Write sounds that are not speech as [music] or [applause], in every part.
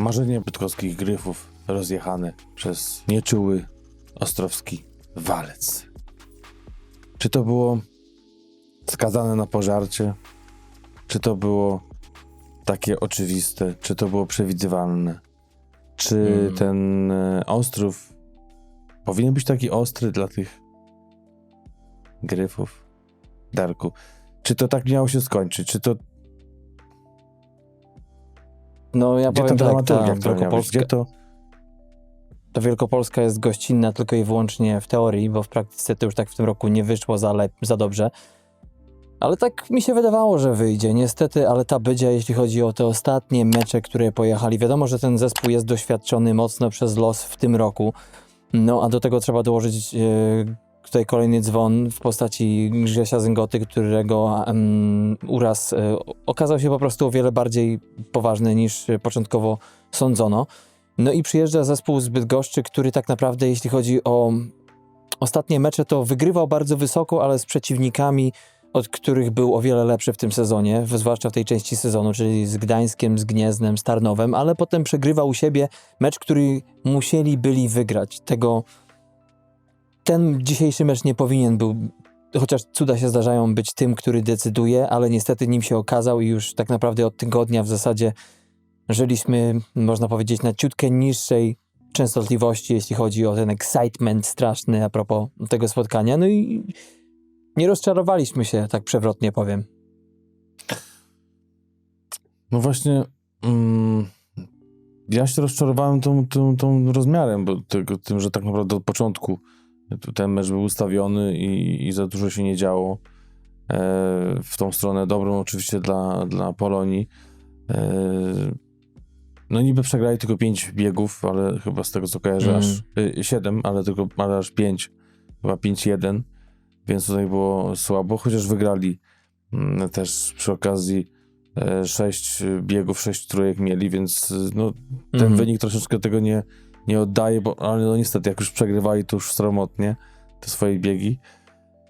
Marzenie bydgoskich gryfów rozjechane przez nieczuły ostrowski walec. Czy to było skazane na pożarcie? Czy to było takie oczywiste? Czy to było przewidywalne? Czy Mm. ten e, ostrów powinien być taki ostry dla tych gryfów? Darku, czy to tak miało się skończyć? Czy to No ja gdzie ta powiem tak, ta miała być? Wielkopolska, Gdzie to ta Wielkopolska jest gościnna tylko i wyłącznie w teorii, bo w praktyce to już tak w tym roku nie wyszło za, lep- za dobrze. Ale tak mi się wydawało, że wyjdzie. Niestety, ale ta bydzia, jeśli chodzi o te ostatnie mecze, które pojechali, wiadomo, że ten zespół jest doświadczony mocno przez los w tym roku. No a do tego trzeba dołożyć e, tutaj kolejny dzwon w postaci Grzesia Zyngoty, którego em, uraz e, okazał się po prostu o wiele bardziej poważny niż początkowo sądzono. No i przyjeżdża zespół z Bydgoszczy, który tak naprawdę, jeśli chodzi o ostatnie mecze, to wygrywał bardzo wysoko, ale z przeciwnikami, od których był o wiele lepszy w tym sezonie, zwłaszcza w tej części sezonu, czyli z Gdańskiem, z Gnieznem, z Tarnowem, ale potem przegrywał u siebie mecz, który musieli byli wygrać. Tego ten dzisiejszy mecz nie powinien był, chociaż cuda się zdarzają, być tym, który decyduje, ale niestety nim się okazał i już tak naprawdę od tygodnia w zasadzie żyliśmy, można powiedzieć, na ciutkę niższej częstotliwości, jeśli chodzi o ten excitement straszny a propos tego spotkania. No i nie rozczarowaliśmy się, tak przewrotnie powiem. No właśnie, mm, ja się rozczarowałem tą, tą, tą rozmiarem, bo tego, tym, że tak naprawdę od początku ten mecz był ustawiony i, i za dużo się nie działo e, w tą stronę dobrą oczywiście dla, dla Polonii. E, no niby przegrali tylko 5 biegów, ale chyba z tego co kojarzę Mm. aż 7, ale tylko ale aż 5, chyba 5-1, więc tutaj było słabo, chociaż wygrali mm, też przy okazji e, sześć biegów, sześć trójek mieli, więc no, ten Mhm. wynik troszeczkę tego nie, nie oddaje, bo ale no niestety, jak już przegrywali, to już sromotnie te swoje biegi.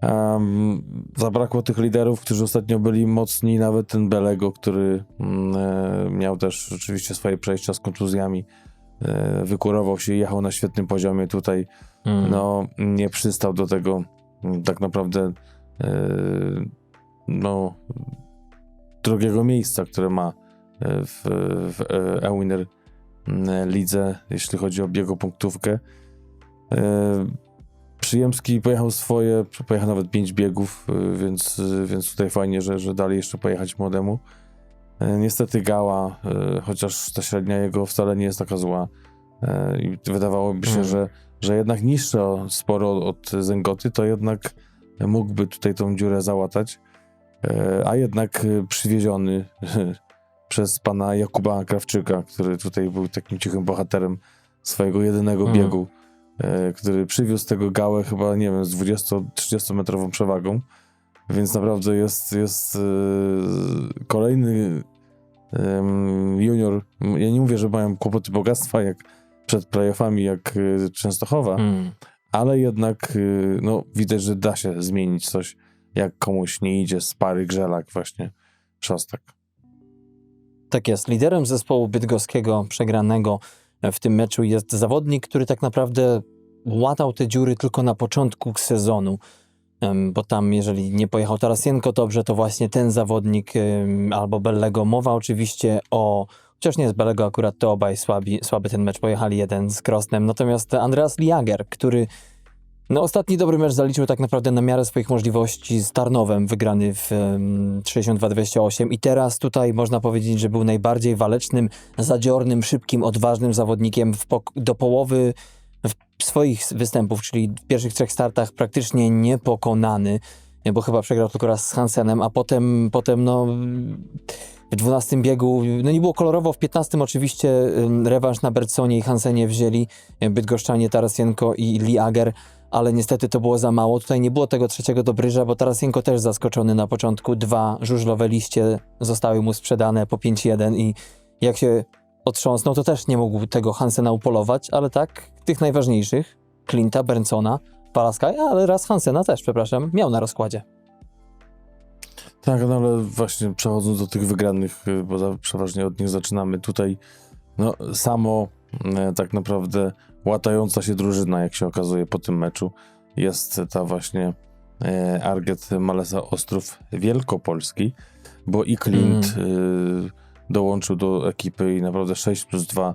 Um, zabrakło tych liderów, którzy ostatnio byli mocni, nawet ten Belego, który mm, e, miał też oczywiście swoje przejścia z kontuzjami, e, wykurował się, jechał na świetnym poziomie tutaj, Mm. no nie przystał do tego mm, tak naprawdę e, no drugiego miejsca, które ma w, w E-Winner lidze, jeśli chodzi o biegopunktówkę. E, Przyjemski pojechał swoje, pojechał nawet 5 biegów, e, więc, więc tutaj fajnie, że, że dali jeszcze pojechać młodemu. E, Niestety Gała, chociaż ta średnia jego wcale nie jest taka zła i wydawałoby się, Mm. że, że jednak niższa sporo od Zęgoty, to jednak mógłby tutaj tą dziurę załatać, a jednak przywieziony [laughs] przez pana Jakuba Krawczyka, który tutaj był takim cichym bohaterem swojego jedynego Mhm. biegu, e, który przywiózł tego gałę chyba, nie wiem, z 20-30 metrową przewagą, więc naprawdę jest, jest e, kolejny em, junior. Ja nie mówię, że mają kłopoty bogactwa jak przed playoffami, jak e, Częstochowa, Mm. ale jednak y, no, widać, że da się zmienić coś, jak komuś nie idzie z pary grzelak właśnie Szostak. Tak jest. Liderem zespołu bydgoskiego przegranego w tym meczu jest zawodnik, który tak naprawdę łatał te dziury tylko na początku sezonu. Bo tam, jeżeli nie pojechał Tarasienko dobrze, to właśnie ten zawodnik albo Bellego. Mowa oczywiście o, chociaż nie jest Bellego akurat, to obaj słabi, słaby ten mecz pojechali, jeden z Krosnem. Natomiast Andreas Liager, który no, ostatni dobry mecz zaliczył tak naprawdę na miarę swoich możliwości z Tarnowem, wygrany w em, 62-28 i teraz tutaj można powiedzieć, że był najbardziej walecznym, zadziornym, szybkim, odważnym zawodnikiem w pok- do połowy swoich występów, czyli w pierwszych trzech startach praktycznie niepokonany, bo chyba przegrał tylko raz z Hansenem, a potem, potem no w 12 biegu, no nie było kolorowo, w 15 oczywiście rewanż na Berconie i Hansenie wzięli Bydgoszczanie, Tarasienko i Liager, ale niestety to było za mało. Tutaj nie było tego trzeciego dobryża, bo Tarasienko też zaskoczony na początku. Dwa żużlowe liście zostały mu sprzedane po 5-1 i jak się otrząsnął, to też nie mógł tego Hansena upolować, ale tak, tych najważniejszych, Klinta, Bernsona, Palaskaja, ale raz Hansena też, przepraszam, miał na rozkładzie. Tak, no ale właśnie przechodząc do tych wygranych, y, bo przeważnie od nich zaczynamy tutaj, no, samo e, tak naprawdę łatająca się drużyna, jak się okazuje po tym meczu, jest ta właśnie e, Arget Malesa Ostrów Wielkopolski, bo i Clint e, dołączył do ekipy i naprawdę 6 plus 2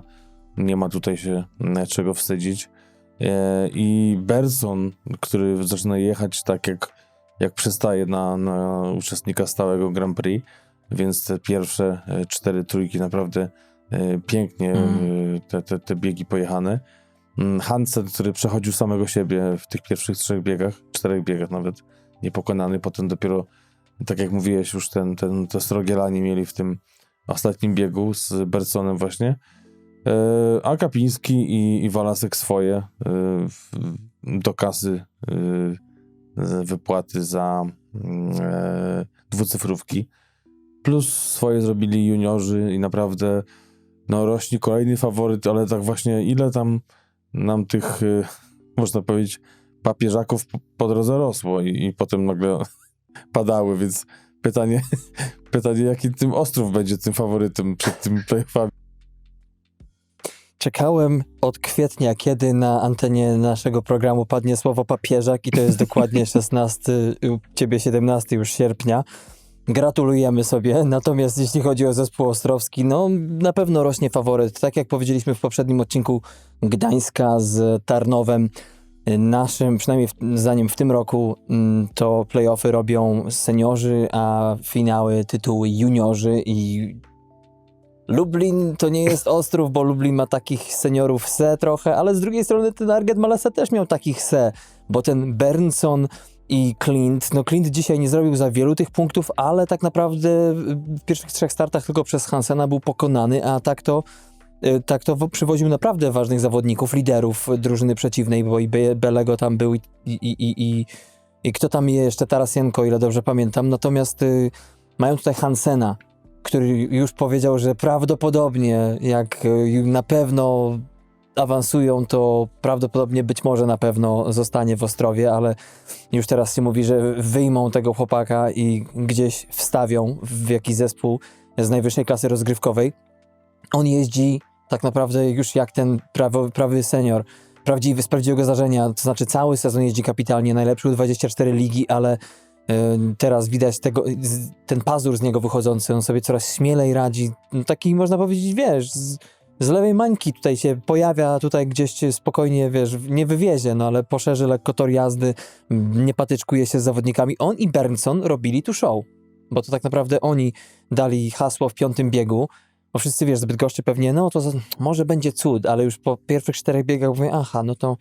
nie ma tutaj się e, czego wstydzić. E, I Berson, który zaczyna jechać tak jak, jak przystaje na, na uczestnika stałego Grand Prix, więc te pierwsze e, cztery trójki naprawdę pięknie Mm. te, te, te biegi pojechane. Mm, Hansen, który przechodził samego siebie w tych pierwszych trzech biegach, czterech biegach nawet, niepokonany, potem dopiero, tak jak mówiłeś, już ten, ten, te srogielani mieli w tym ostatnim biegu z Bersonem właśnie. E, A Kapiński i, i Walasek swoje e, do kasy e, wypłaty za mm, dwucyfrówki. Plus swoje zrobili juniorzy i naprawdę no rośnie kolejny faworyt, ale tak właśnie ile tam nam tych, e, można powiedzieć, papieżaków po, po drodze rosło i, i potem nagle [laughs] padały, więc pytanie, [laughs] pytanie jaki tym Ostrów będzie tym faworytem przed tym playoffami. Czekałem od kwietnia, kiedy na antenie naszego programu padnie słowo papieżak i to jest dokładnie [laughs] 16, u ciebie 17 już sierpnia. Gratulujemy sobie. Natomiast jeśli chodzi o zespół ostrowski, no na pewno rośnie faworyt. Tak jak powiedzieliśmy w poprzednim odcinku Gdańska z Tarnowem, naszym, przynajmniej w, zdaniem w tym roku, mm, to playoffy robią seniorzy, a finały tytuły juniorzy i Lublin to nie jest Ostrów, bo Lublin ma takich seniorów se trochę, ale z drugiej strony ten Arget Malesa też miał takich se, bo ten Bernson i Clint, no Clint dzisiaj nie zrobił za wielu tych punktów, ale tak naprawdę w pierwszych trzech startach tylko przez Hansena był pokonany, a tak to y, tak to wo- przywoził naprawdę ważnych zawodników, liderów drużyny przeciwnej, bo i Be- Belego tam był i, i, i, i, i kto tam jeszcze, Tarasienko, ile dobrze pamiętam, natomiast y, mają tutaj Hansena, który już powiedział, że prawdopodobnie jak y, na pewno awansują, to prawdopodobnie być może na pewno zostanie w Ostrowie, ale już teraz się mówi, że wyjmą tego chłopaka i gdzieś wstawią w jakiś zespół z najwyższej klasy rozgrywkowej. On jeździ tak naprawdę już jak ten prawo, prawy senior, prawdziwy, z prawdziwego zdarzenia, to znaczy cały sezon jeździ kapitalnie, najlepszy u 24 ligi, ale y, teraz widać tego, ten pazur z niego wychodzący, on sobie coraz śmielej radzi, no taki można powiedzieć, wiesz, z, z lewej mańki tutaj się pojawia, tutaj gdzieś spokojnie, wiesz, nie wywiezie, no ale poszerzy lekko tor jazdy, nie patyczkuje się z zawodnikami. On i Bernson robili tu show, bo to tak naprawdę oni dali hasło w piątym biegu, bo wszyscy, wiesz, zbyt goszczy pewnie, no to może będzie cud, ale już po pierwszych czterech biegach mówię, aha, no to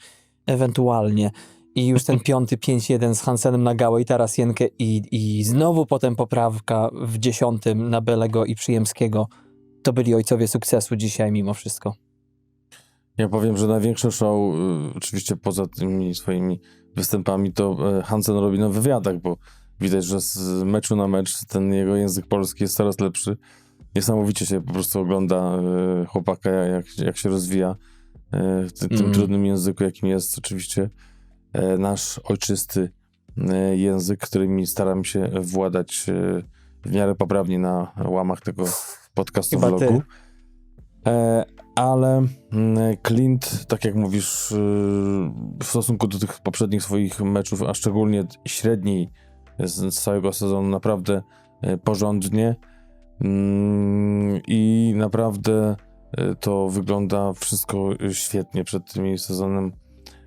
ewentualnie. I już ten [laughs] piąty 5-1 z Hansenem na Gałę i Tarasienkę i, i znowu potem poprawka w dziesiątym na Belego i Przyjemskiego. To byli ojcowie sukcesu dzisiaj mimo wszystko. Ja powiem, że największe show, y, oczywiście poza tymi swoimi występami, to y, Hansen robi na wywiadach, bo widać, że z meczu na mecz ten jego język polski jest coraz lepszy. Niesamowicie się po prostu ogląda y, chłopaka, jak, jak się rozwija y, w ty, tym Mhm. trudnym języku, jakim jest oczywiście nasz ojczysty język, którymi staram się władać w miarę poprawnie na łamach tego podcastu Chyba vlogu. E, ale mm, Clint, tak jak mówisz, y, w stosunku do tych poprzednich swoich meczów, a szczególnie średniej z, całego sezonu, naprawdę y, porządnie Mm, i naprawdę y, to wygląda wszystko świetnie przed tym sezonem.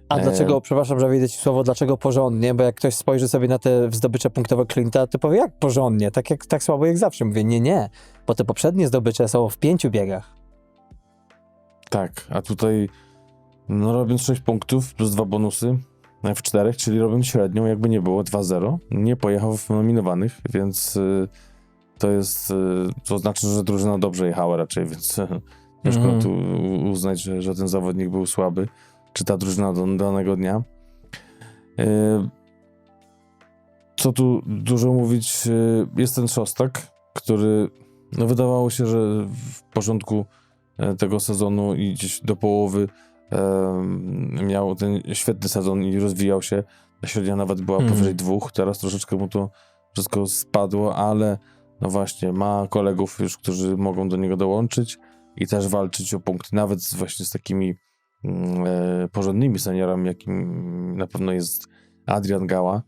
A E, dlaczego, przepraszam, że wejdę ci słowo, dlaczego porządnie? Bo jak ktoś spojrzy sobie na te zdobycze punktowe Clint'a, to powie, jak porządnie? Tak, jak, tak słabo jak zawsze. Mówię, nie, nie, bo te poprzednie zdobycze są w pięciu biegach. Tak, a tutaj no, robiąc 6 punktów plus dwa bonusy w czterech, czyli robiąc średnią, jakby nie było 2-0, nie pojechał w nominowanych, więc y, to jest, y, to znaczy, że drużyna dobrze jechała raczej, więc y, [laughs] ciężko Mhm. tu uznać, że, że ten zawodnik był słaby, czy ta drużyna do danego dnia. Y, co tu dużo mówić, jest ten Szostak, który no wydawało się, że w początku e, tego sezonu i gdzieś do połowy miał ten świetny sezon i rozwijał się. Średnia nawet była Mhm. powyżej dwóch, teraz troszeczkę mu to wszystko spadło, ale no właśnie, ma kolegów już, którzy mogą do niego dołączyć i też walczyć o punkty, nawet z, właśnie z takimi mm, e, porządnymi seniorami, jakim na pewno jest Adrian Gała.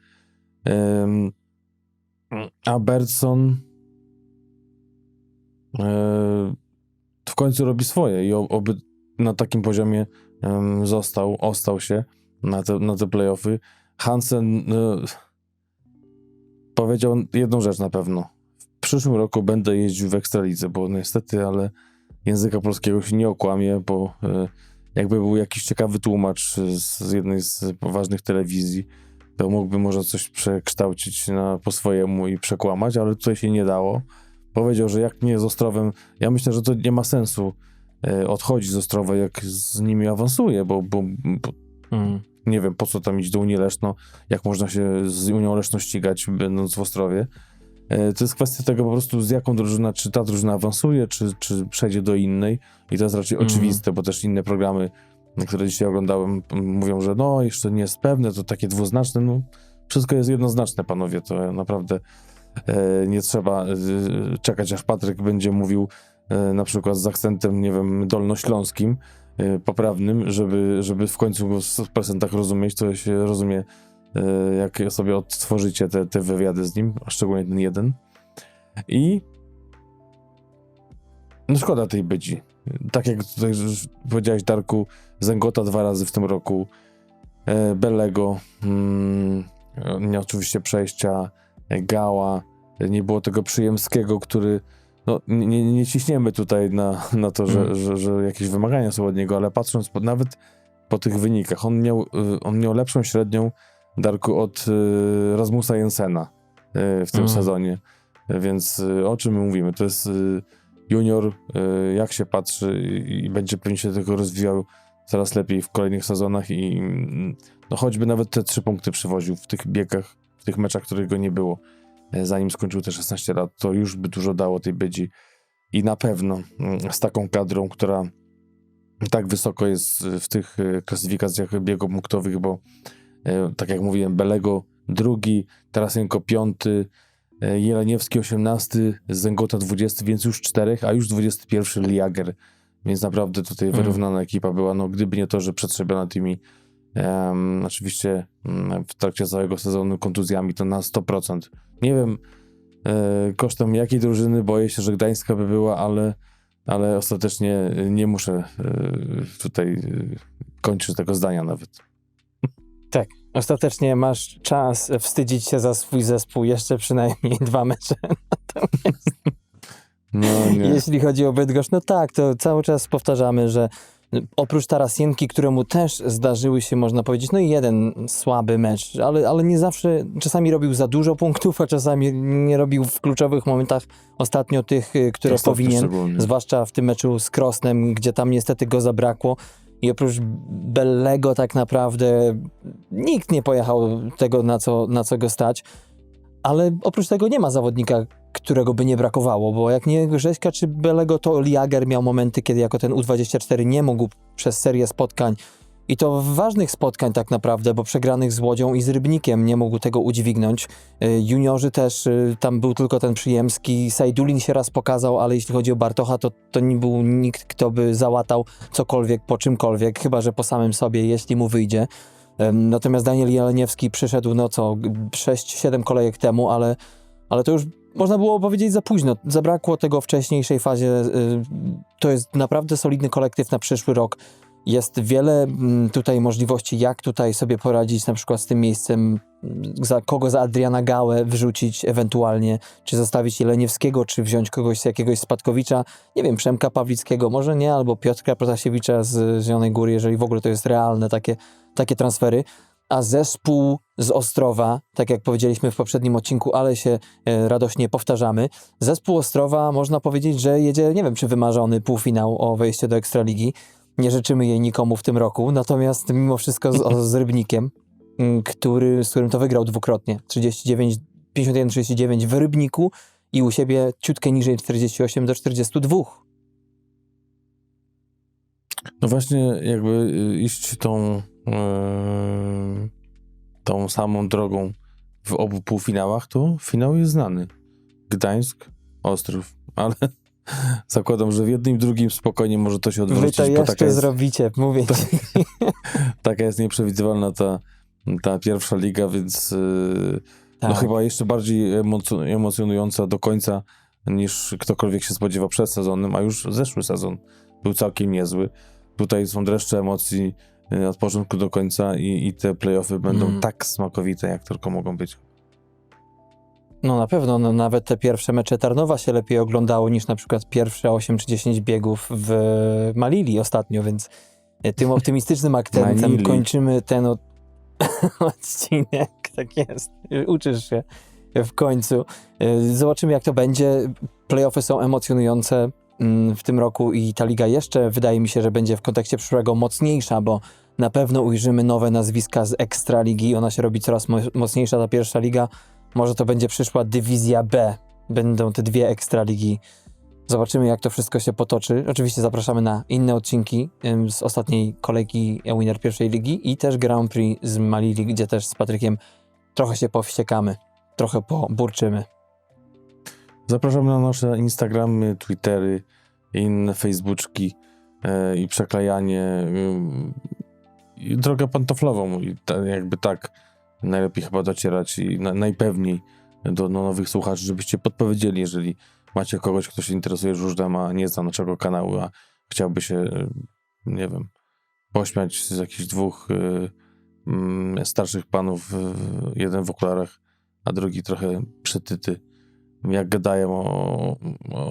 Ym, a Bertson e, w końcu robi swoje i oby na takim poziomie został, ostał się na te, na te playoffy. Hansen e, powiedział jedną rzecz na pewno. W przyszłym roku będę jeździł w Ekstralidze, bo niestety, ale języka polskiego się nie okłamie, bo e, jakby był jakiś ciekawy tłumacz z jednej z poważnych telewizji, to mógłby może coś przekształcić na, po swojemu i przekłamać, ale tutaj się nie dało. Powiedział, że jak nie z Ostrowem, ja myślę, że to nie ma sensu e, odchodzić z Ostrowa, jak z nimi awansuje, bo, bo, bo Mm. nie wiem, po co tam iść do Unii Leszno, jak można się z Unią Leszno ścigać, będąc w Ostrowie. E, To jest kwestia tego po prostu, z jaką drużyna, czy ta drużyna awansuje, czy, czy przejdzie do innej. I to jest raczej Mhm. oczywiste, bo też inne programy, które dzisiaj oglądałem, mówią, że no, jeszcze nie jest pewne, to takie dwuznaczne. No, wszystko jest jednoznaczne, panowie. To naprawdę nie trzeba e, czekać, aż Patryk będzie mówił e, na przykład z akcentem, nie wiem, dolnośląskim, e, poprawnym, żeby, żeby w końcu go w procentach rozumieć, to się rozumie, e, jak sobie odtworzycie te, te wywiady z nim, a szczególnie ten jeden. I no szkoda tej bydzi. Tak jak tutaj powiedziałeś, Darku, Zęgota dwa razy w tym roku, e, Belego, mm, nie oczywiście przejścia, e, Gała, nie było tego Przyjemskiego, który no, nie, nie- nie ciśniemy tutaj na, na to, że, Mm. że, że jakieś wymagania są od niego, ale patrząc po, nawet po tych wynikach, on miał, y, on miał lepszą średnią, Darku, od y, Rasmusa Jensena y, w tym Mm. sezonie. Więc y, o czym my mówimy? To jest y, junior, y, jak się patrzy i, i będzie pewnie się tego rozwijał coraz lepiej w kolejnych sezonach i mm, no choćby nawet te trzy punkty przywoził w tych biegach, w tych meczach, których go nie było, e, zanim skończył te 16 lat, to już by dużo dało tej bydzi. I na pewno mm, z taką kadrą, która tak wysoko jest w tych e, klasyfikacjach biegów punktowych, bo e, tak jak mówiłem, Belego drugi, Tarasenko piąty, e, Jeleniewski 18, Zęgota 20, więc już czterech, a już 21 Liager. Więc naprawdę tutaj Mhm. wyrównana ekipa była. No, gdyby nie to, że przetrzebiona tymi em, oczywiście mm, w trakcie całego sezonu kontuzjami, to na 100%. Nie wiem e, kosztem jakiej drużyny, boję się, że Gdańska by była, ale, ale ostatecznie nie muszę e, tutaj e, kończyć tego zdania nawet. Ostatecznie masz czas wstydzić się za swój zespół jeszcze przynajmniej [laughs] dwa mecze. No nie. Jeśli chodzi o Bydgoszcz, no tak, to cały czas powtarzamy, że oprócz Tarasienki, któremu też zdarzyły się, można powiedzieć, no i jeden słaby mecz, ale, ale nie zawsze, czasami robił za dużo punktów, a czasami nie robił w kluczowych momentach ostatnio tych, y, które Ostatnio powinien, szczególnie. zwłaszcza w tym meczu z Krosnem, gdzie tam niestety go zabrakło. I oprócz Bellego tak naprawdę nikt nie pojechał tego, na co, na co go stać. Ale oprócz tego nie ma zawodnika, którego by nie brakowało, bo jak nie Grześka czy Belego, to Liager miał momenty, kiedy jako ten U24 nie mógł przez serię spotkań i to ważnych spotkań tak naprawdę, bo przegranych z Łodzią i z Rybnikiem nie mógł tego udźwignąć. Y, Juniorzy też, y, tam był tylko ten Przyjemski, Sajdulin się raz pokazał, ale jeśli chodzi o Bartocha, to, to nie był nikt, kto by załatał cokolwiek po czymkolwiek, chyba że po samym sobie, jeśli mu wyjdzie. Natomiast Daniel Jeleniewski przyszedł, no co, 6-7 kolejek temu, ale, ale to już można było powiedzieć za późno. Zabrakło tego wcześniejszej fazie. y, To jest naprawdę solidny kolektyw na przyszły rok. Jest wiele mm, tutaj możliwości, jak tutaj sobie poradzić na przykład z tym miejscem, mm, za kogo za Adriana Gałę wrzucić ewentualnie, czy zostawić Jeleniewskiego, czy wziąć kogoś z jakiegoś spadkowicza, nie wiem, Przemka Pawlickiego, może nie, albo Piotrka Protasiewicza z Zielonej Góry, jeżeli w ogóle to jest realne takie, takie transfery. A zespół z Ostrowa, tak jak powiedzieliśmy w poprzednim odcinku, ale się e, radośnie powtarzamy, zespół Ostrowa można powiedzieć, że jedzie, nie wiem czy wymarzony półfinał o wejście do Ekstraligi. Nie życzymy jej nikomu w tym roku, natomiast mimo wszystko z, o, z Rybnikiem, mm, który, z którym to wygrał dwukrotnie. 39, 51-39 w Rybniku i u siebie ciutkę niżej 48 do 42. No właśnie, jakby y, iść tą, tą samą drogą w obu półfinałach, to finał jest znany. Gdańsk, Ostrów, [laughs] ale zakładam, że w jednym i drugim spokojnie może to się Wy odwrócić, to bo jeszcze taka jest, zrobicie, mówię ci. [laughs] taka jest nieprzewidywalna ta, ta pierwsza liga, więc yy, no Tak. chyba jeszcze bardziej emoc- emocjonująca do końca niż ktokolwiek się spodziewał przed sezonem, a już zeszły sezon był całkiem niezły. Tutaj są dreszcze emocji yy, od początku do końca i, i te playoffy będą Mm. tak smakowite, jak tylko mogą być. No na pewno, no, nawet te pierwsze mecze Tarnowa się lepiej oglądało niż na przykład pierwsze 8 czy 10 biegów w Malili ostatnio, więc e, tym optymistycznym akcentem [laughs] kończymy ten od... [laughs] odcinek. Tak jest. Uczysz się w końcu. E, Zobaczymy jak to będzie. Playoffy są emocjonujące w tym roku i ta liga jeszcze wydaje mi się, że będzie w kontekście przyszłego mocniejsza, bo na pewno ujrzymy nowe nazwiska z Ekstraligi. Ona się robi coraz mo- mocniejsza, ta pierwsza liga. Może to będzie przyszła dywizja B. Będą te dwie ekstraligi. Zobaczymy, jak to wszystko się potoczy. Oczywiście zapraszamy na inne odcinki z ostatniej kolejki Winner pierwszej ligi i też Grand Prix z Malili, gdzie też z Patrykiem trochę się powściekamy, trochę poburczymy. Zapraszamy na nasze Instagramy, Twittery, inne Facebooczki e, i przeklejanie y, i drogę pantoflową. I ta, jakby tak najlepiej chyba docierać i na, najpewniej do, do nowych słuchaczy, żebyście podpowiedzieli, jeżeli macie kogoś, kto się interesuje żużlem, a nie zna naszego kanału, a chciałby się, y, nie wiem, pośmiać z jakichś dwóch y, mm, starszych panów, y, jeden w okularach, a drugi trochę przytyty jak gadają o,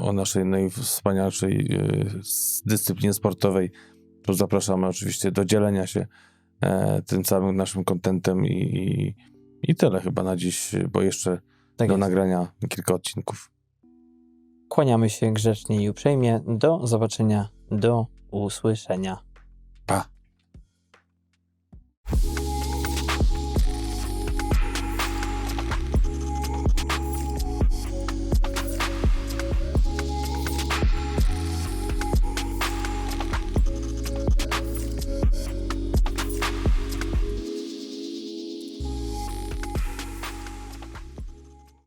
o naszej najwspanialszej s- dyscyplinie sportowej, to zapraszamy oczywiście do dzielenia się e, tym całym naszym kontentem i, i, i tyle chyba na dziś, bo jeszcze Tak do jest. nagrania kilka odcinków. Kłaniamy się grzecznie i uprzejmie. Do zobaczenia, do usłyszenia. Pa!